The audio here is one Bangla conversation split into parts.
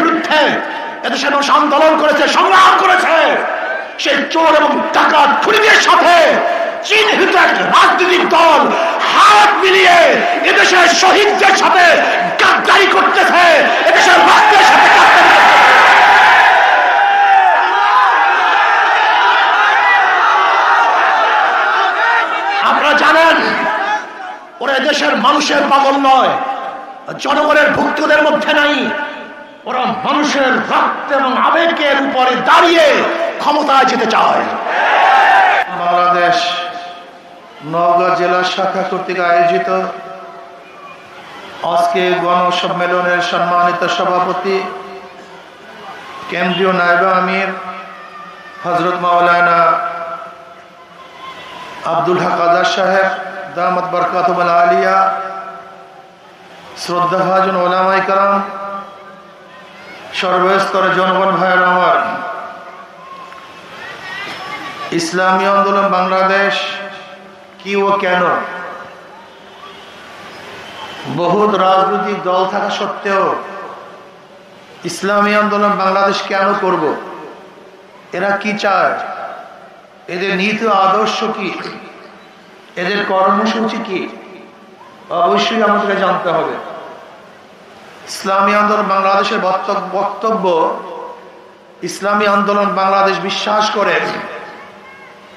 বিরুদ্ধে এদেশের মানুষ আন্দোলন করেছে, সংগ্রাম করেছে। সেই চোর এবং ডাকাত খুনিদের সাথে চিহ্নিত এক রাজনৈতিক দল হাত মিলিয়ে এদেশের শহীদদের সাথে গাদ্দারি করতেছে, এদেশের রাষ্ট্রের সাথে আপনারা জানেন, ওরা দেশের মানুষের পাগল নয়, জনগণের ভুক্তদের মধ্যে নাই। ওরা মানুষের রক্ত এবং আবেগের উপরে দাঁড়িয়ে ক্ষমতায় যেতে চায়। বাংলাদেশ নওগাঁ জেলা শাখা কর্তৃক আয়োজিত আজকে গণসম্মেলনের সম্মানিত সভাপতি কেন্দ্রীয় নায়বা আমির হজরত মাওলানা আব্দুল হক আজাদ সাহেব, দামত বরকাতবল আলিয়া শ্রদ্ধা ভাজন ওলামাই কালাম সর্বস্তরে জনগণ ভাইয়ের আমার। ইসলামী আন্দোলন বাংলাদেশ কি ও কেন? বহুত রাজনৈতিক দল থাকা সত্ত্বেও ইসলামী আন্দোলন বাংলাদেশ কেন করব? এরা কি চায়? এদের নীতি আদর্শ কি? এদের কর্মসূচি কি? অবশ্যই আমাদেরকে জানতে হবে। ইসলামী আন্দোলন বাংলাদেশের বক্তব্য- ইসলামী আন্দোলন বাংলাদেশ বিশ্বাস করে।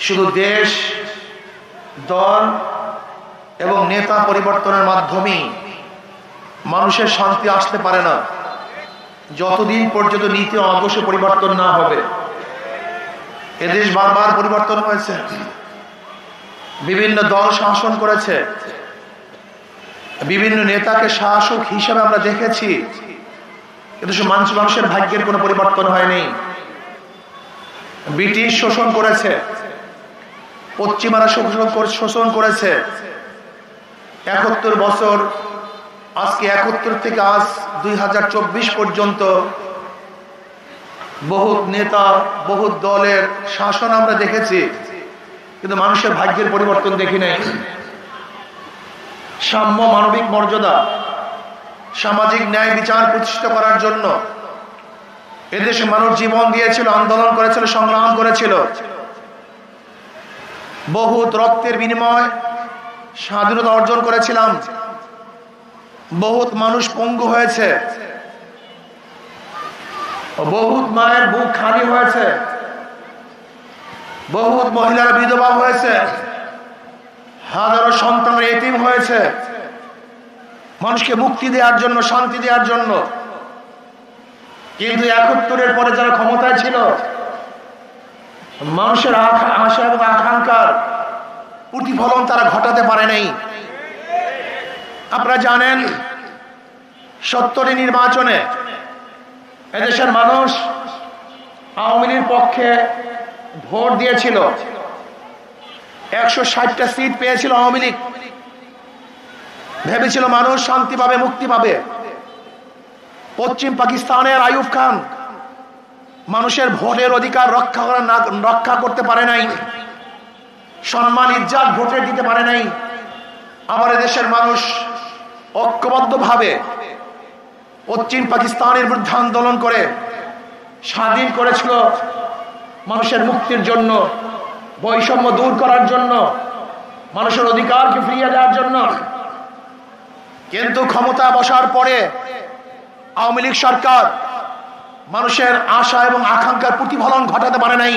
শুধু দেশ, দল এবং নেতা পরিবর্তনের মাধ্যমেই মানুষের শান্তি আসতে পারে না। যতদিন পর্যন্ত নীতি আদর্শ পরিবর্তন না হবে। এদেশ বারবার পরিবর্তন হয়েছে। বিভিন্ন দল শাসন করেছে। বিভিন্ন নেতাকে শাসক হিসাবে আমরা দেখেছি। কিন্তু সে মানুষ মানুষের ভাগ্যের কোনো পরিবর্তন হয়নি। ব্রিটিশ শোষণ করেছে। পশ্চিমারা শোষণ শোষণ করেছে। একাত্তর বছর, আজকে একাত্তর থেকে আজ দুই হাজার চব্বিশ পর্যন্ত বহুত নেতা, বহুত দলের শাসন আমরা দেখেছি। কিন্তু মানুষের ভাগ্যের পরিবর্তন দেখি নাই। সাম্য মানবিক মর্যাদা, সামাজিক ন্যায় বিচার প্রতিষ্ঠা করার জন্য এদেশে মানুষ জীবন দিয়েছিল, আন্দোলন করেছিল, সংগ্রাম করেছিল। বহুত রক্তের বিনিময় স্বাধীনতা অর্জন করেছিলাম। বহুত মানুষ পঙ্গু হয়েছে। বহুত মায়ের বুক খালি হয়েছে। বহুত মহিলারা বিধবা হয়েছে। হাজারো সন্তানের এতিম হয়েছে। মানুষকে মুক্তি দেওয়ার জন্য, শান্তি দেওয়ার জন্য। কিন্তু একাত্তরের পরে যারা ক্ষমতায় ছিল, মানুষের আশা এবং আকাঙ্ক্ষার প্রতিফলন তারা ঘটাতে পারে নাই। আপনারা জানেন, সত্তরের নির্বাচনে এদেশের মানুষ আওয়ামী লীগের পক্ষে ভোট দিয়েছিল। একশো ষাটটা সিট পেয়েছিল আওয়ামী লীগ। ভেবেছিল মানুষ শান্তি পাবে, মুক্তি পাবে। পশ্চিম পাকিস্তানের আইয়ুব খান মানুষের ভোটের অধিকার রক্ষা করা না, রক্ষা করতে পারে নাই। সম্মান, ইজ্জাত ভোটে দিতে পারে নাই। আমার দেশের মানুষ ঐক্যবদ্ধভাবে পশ্চিম পাকিস্তানের বিরুদ্ধে আন্দোলন করে স্বাধীন করেছিল মানুষের মুক্তির জন্য। বৈষম্য দূর করার জন্য, মানুষের অধিকারকে ফিরিয়ে দেওয়ার জন্য। কিন্তু ক্ষমতা বসার পরে আওয়ামী লীগ সরকার মানুষের আশা এবং আকাঙ্ক্ষার প্রতিফলন ঘটাতে পারে নাই।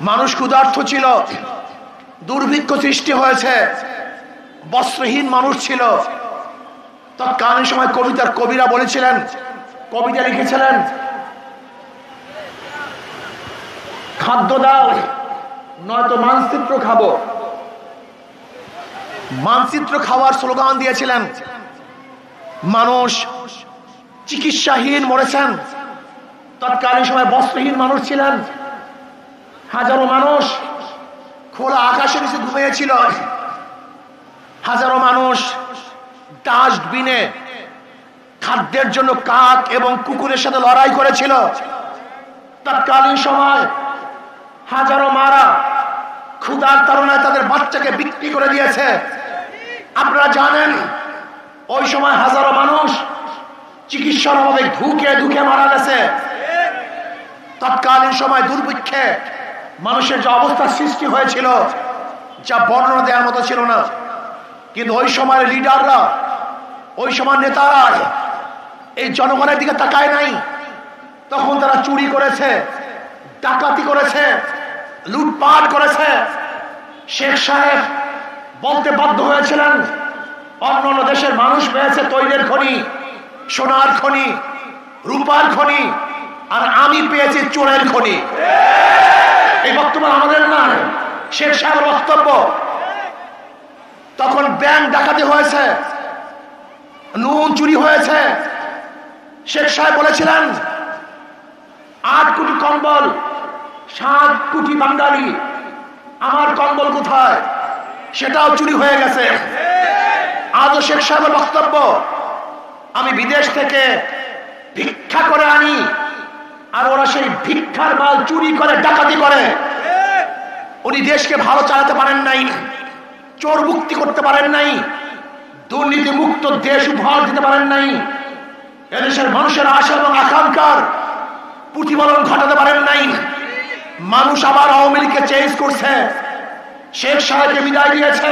মানুষ ক্ষুধার্থ ছিল, দুর্ভিক্ষ সৃষ্টি হয়েছে, বস্ত্রহীন মানুষ ছিল। তৎকালীন সময় কবিতার কবিরা বলেছিলেন, কবিতা লিখেছিলেন খাদ্য দাও, নয়তো মানচিত্র খাব। মানচিত্র খাওয়ার স্লোগান দিয়েছিলেন। মানুষ চিকিৎসাহীন মরেছেন। তৎকালীন সময় বস্ত্রহীন মানুষ ছিলেন। হাজারো মানুষ খোলা আকাশের নিচে ঘুমিয়েছিল। হাজারো মানুষ ডাস্টবিনে খাদ্যের জন্য কাক এবং কুকুরের সাথে লড়াই করেছিল। তৎকালীন সময় হাজারো মারা ক্ষুধার তারণায় তাদের বাচ্চাকে বিক্রি করে দিয়েছে। আপনারা জানেন, ওই সময় হাজারো মানুষ চিকিৎসার অভাবে ধুকে ধুকে মারা গেছে। তৎকালীন সময় দুর্ভিক্ষে মানুষের যে অবস্থা সৃষ্টি হয়েছিল, যা বর্ণনা দেওয়ার মতো ছিল না। কিন্তু ওই সময়ের লিডাররা, ওই সময় নেতারা এই জনগণের দিকে তাকায় নাই। তখন তারা চুরি করেছে, ডাকাতি করেছে লুটপাট করেছে। শেখ সাহেব বলতে বাধ্য হয়েছিলেন অন্য অন্য দেশের মানুষ পেয়েছে তৈলের খনি, সোনার খনি, রূপার খনি, আর আমি পেয়েছি চোরের খনি। এই বক্তব্য আমাদের না। শেখ সাহেবের বক্তব্য, তখন ব্যাংক ডাকাতি হয়েছে নুন চুরি হয়েছে। শেখ সাহেব বলেছিলেন, আট কোটি কম্বল সাত কোটি বাঙালি। আমার কম্বল কোথায়? সেটাও চুরি হয়ে গেছে। আজও শেখ সাহেবের বক্তব্য আমি বিদেশ থেকে ভিক্ষা করে আনি, আর ওরা সেই ভিক্ষার মাল চুরি করে, ডাকাতি করে। উনি দেশকে ভালো চালাতে পারেন নাই, চোর মুক্তি করতে পারেন নাই দুর্নীতি মুক্ত দেশ উপহার দিতে পারেন নাই, এদেশের মানুষের আশা এবং আকাঙ্ক্ষার প্রতিফলন ঘটাতে পারেন নাই। মানুষ আবার আওয়ামী লীগকে চেঞ্জ করছে। শেখ সাহেবকে বিদায় দিয়েছে।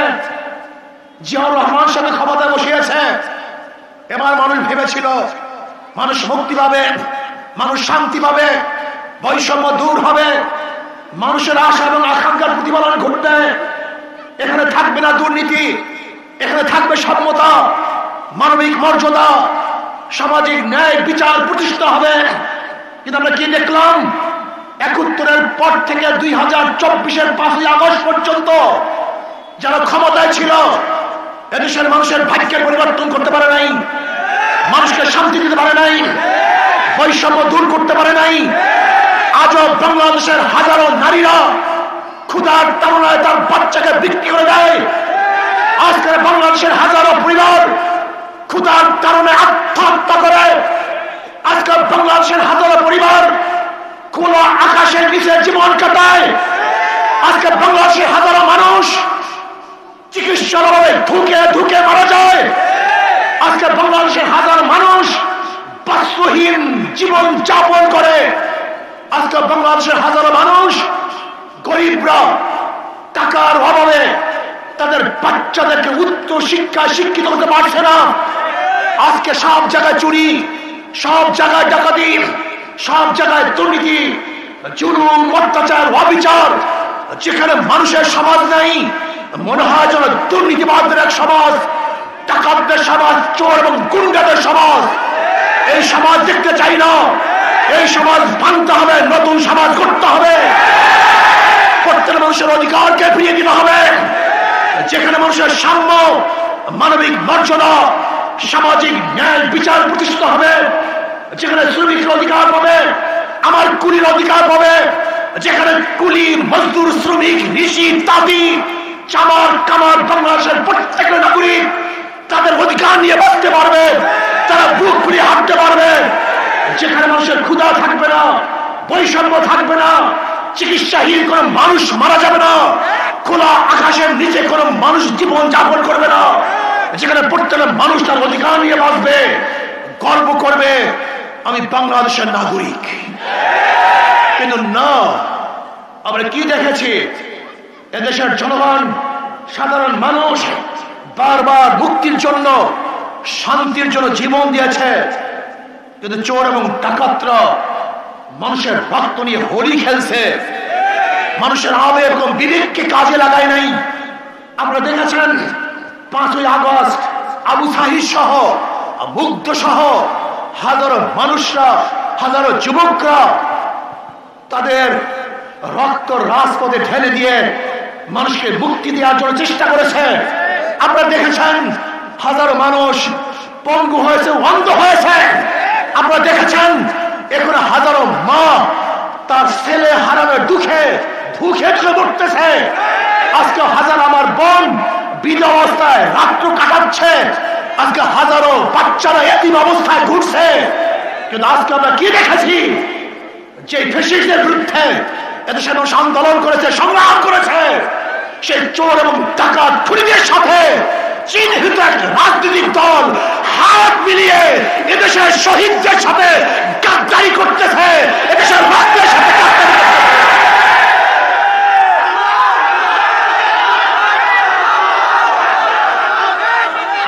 জিয়াউর রহমান সাহেব ক্ষমতায় বসিয়েছে। এবার মানুষ ভেবেছিল, মানুষ মুক্তি পাবে, মানুষ শান্তি পাবে, বৈষম্য দূর হবে, মানুষের আশা এবং আকাঙ্ক্ষার প্রতিফলন ঘটবে। এখানে থাকবে না দুর্নীতি, এখানে থাকবে সম্মতা মানবিক মর্যাদা, সামাজিক ন্যায় বিচার প্রতিষ্ঠিত হবে। কিন্তু আমরা কি দেখলাম? একাত্তরের পর থেকে দুই হাজার চব্বিশের পাঁচই আগস্ট পর্যন্ত যারা ক্ষমতায় ছিল, এদেশের মানুষের ভাগ্যের পরিবর্তন করতে পারে নাই, মানুষকে শান্তি দিতে পারে নাই, বৈষম্য দূর করতে পারে নাই। আজও বাংলাদেশের হাজারো নারীরা ক্ষুধার তাড়নায় তার বাচ্চাকে বিক্রি করে দেয়। আজকে বাংলাদেশের হাজারো পরিবার ক্ষুধার কারণে আত্মহত্যা করে। আজকে বাংলাদেশের হাজারো পরিবার খোলা আকাশের নিচে জীবন কাটায়। আজকে বাংলাদেশের হাজারো মানুষ চিকিৎসার অভাবে ধুকে ধুকে মারা যায়। আজকে বাংলাদেশের হাজার মানুষ বাস্তুহীন জীবন যাপন করে। আজকে বাংলাদেশের হাজারো মানুষ গরিবরা টাকার অভাবে তাদের বাচ্চাদেরকে উচ্চ শিক্ষায় শিক্ষিত হতে পারছে না। আজকে সব জায়গায় চুরি, সব জায়গায় ডাকাতি সব জায়গায় দুর্নীতি, জুলুম, অত্যাচার, অবিচার, যেখানে মানুষের সমাজ নেই, মনে হয় যেন দুর্নীতিবাদদের এক সমাজ, ডাকাতদের সমাজ, চোর এবং গুন্ডাদের সমাজ। এই সমাজ দেখতে চাই না। এই সমাজ ভাঙতে হবে, নতুন সমাজ করতে হবে। প্রত্যেক মানুষের অধিকারকে ফিরিয়ে দিতে হবে। যেখানে মানুষের সাম্য, মানবিক মর্যাদা, সামাজিক ন্যায় বিচার প্রতিষ্ঠিত হবে যেখানে শ্রমিকের অধিকার পাবে, আমার কুলির অধিকার পাবে, যেখানে কুলি, মজদুর, শ্রমিক, ঋষি, তাঁতি, চামার, কামার, বাংলাদেশের প্রত্যেক নাগরিক তাদের অধিকার নিয়ে বাঁচতে পারবে, তারা বুক ফুলিয়ে হাঁটতে পারবে। যেখানে মানুষের ক্ষুধা থাকবে না, বৈষম্য থাকবে না, চিকিৎসাহীন কোন মানুষ মারা যাবে না, খোলা আকাশের নিচে কোন মানুষ জীবন যাপন করবে না। যেখানে প্রত্যেক মানুষ তার অধিকার নিয়ে বাঁচবে, গর্ব করবে আমি বাংলাদেশের নাগরিক। কিন্তু না, আমরা কি দেখেছি? এদেশের জনগণ, সাধারণ মানুষ বারবার মুক্তির জন্য, শান্তির জন্য জীবন দিয়েছে। কিন্তু চোর এবং ডাকাতরা মানুষের রক্ত নিয়ে হোলি খেলছে। মানুষের আবেগ এবং বিবেককে কাজে লাগায় নাই। আপনারা দেখেছেন, পাঁচই আগস্ট আবু সাহিদ সহ, মুগ্ধ সহ হাজারো মানুষরা, হাজারো যুবকরা তাদের রক্ত রাজপথে ঢেলে দিয়ে মানুষকে মুক্তি দেওয়ার জন্য চেষ্টা করেছে। আপনারা দেখেছেন, হাজারো মানুষ পঙ্গু হয়েছে, অন্ধ হয়েছে। আপনারা দেখেছেন, এখানে হাজারো মা তার ছেলে হারানোর দুঃখে ধুয়ে মরতেছে। আজকে হাজার আমার বোন বিধ অবস্থায় রাত্র কাটাচ্ছে। আজকে হাজারো বাচ্চারা এতিম অবস্থায় ঘুরছে। কিন্তু আজকে আমরা কি দেখেছি? যে ফেসিসদের বিরুদ্ধে মানুষ আন্দোলন করেছে, সংগ্রাম করেছে। সেই চোর এবং ডাকাত খুনিদের সাথে চিহ্নিত এক রাজনৈতিক দল হাত মিলিয়ে এদেশের শহীদদের সাথে গাদ্দারি করতেছে, এদেশের রক্তের সাথে গাদ্দারি করতেছে।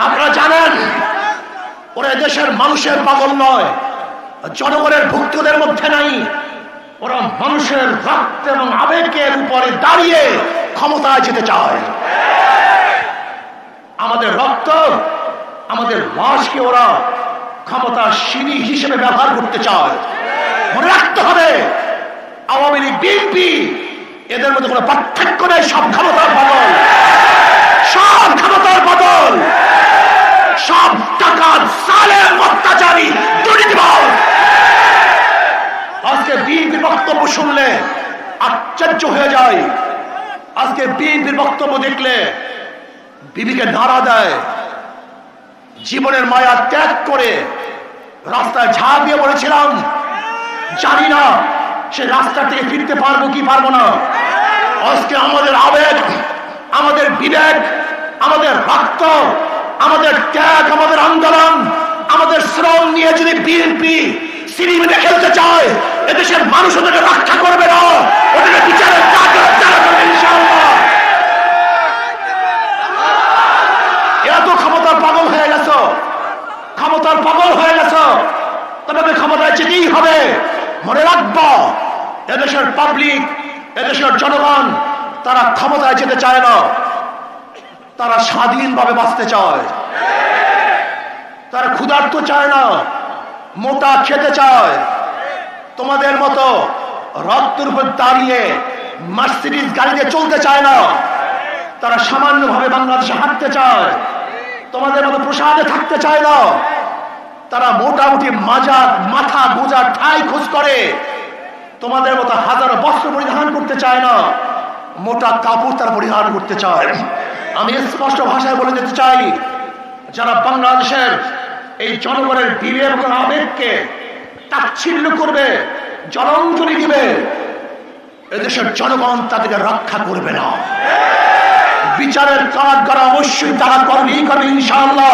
আপনারা জানেন দেশের মানুষের পাগল নয়, জনগণের ভুক্তদের মধ্যে নাই। ওরা মানুষের রক্ত এবং আবেগের উপরে দাঁড়িয়ে ক্ষমতায় যেতে চায়। আমাদের রক্ত, আমাদের লাশকে ওরা ক্ষমতা সিঁড়ি হিসেবে ব্যবহার করতে চায়। মনে রাখতে হবে, আওয়ামী লীগ, বিএনপি, এদের মধ্যে কোনো পার্থক্য নেই, সব ক্ষমতার বদল সব ক্ষমতার বদল বিএনপির বক্তব্য দেখলে বিবিকে নাড়া দেয়। জীবনের মায়া ত্যাগ করে রাস্তায় ঝাঁপ দিয়ে বলেছিলাম, জানি না সে রাস্তা থেকে ফিরতে পারব কি পারব না। আজকে আমাদের আবেগ, আমাদের বিবেক, আমাদের রক্ত, আমাদের ত্যাগ, আমাদের আন্দোলন, আমাদের শ্রম নিয়ে যদি বিএনপি সিনেমিতে খেলতে চায়, এদেশের মানুষ ওদেরকে রক্ষা করবে না। ওদেরকে বিচারের কাজ তারা করবে ইনশাআল্লাহ এত ক্ষমতার পাগল হয়ে গেছো ক্ষমতার পাগল হয়ে গেছো। তোমাকে ক্ষমতায় যেতেই হবে। মনে রাখব, এদেশের পাবলিক এদেশের জনগণ, তারা ক্ষমতায় যেতে চায় না। তারা স্বাধীনভাবে বাঁচতে চায়। তারা ক্ষুধার্ত চায় না, মোটা খেতে চায়। তোমাদের মতো রক্তের উপর দাঁড়িয়ে মার্সিডিজ গাড়িতে চলতে চায় না। তারা সামান্যভাবে বাংলাদেশে হাঁটতে চায়। তোমাদের মতো প্রসাদে থাকতে চায় না। তারা মোটামুটি মাজা, মাথা গোজা, ঠাই খোঁজ করে। তোমাদের মতো হাজার বস্ত্র পরিধান করতে চায় না, মোটা কাপড় তারা পরিধান করতে চায়। আমি স্পষ্ট ভাষায় বলে যেতে চাই, যারা বাংলাদেশের এই জনগণের বিবেক এবং আবেগকে তাচ্ছিল্য করবে, জলাঞ্জলি দিবে, এদেশের জনগণ তাদেরকে রক্ষা করবে না। বিচারের কাজ করা অবশ্যই তারা করবেই করবে, ইনশাআল্লাহ।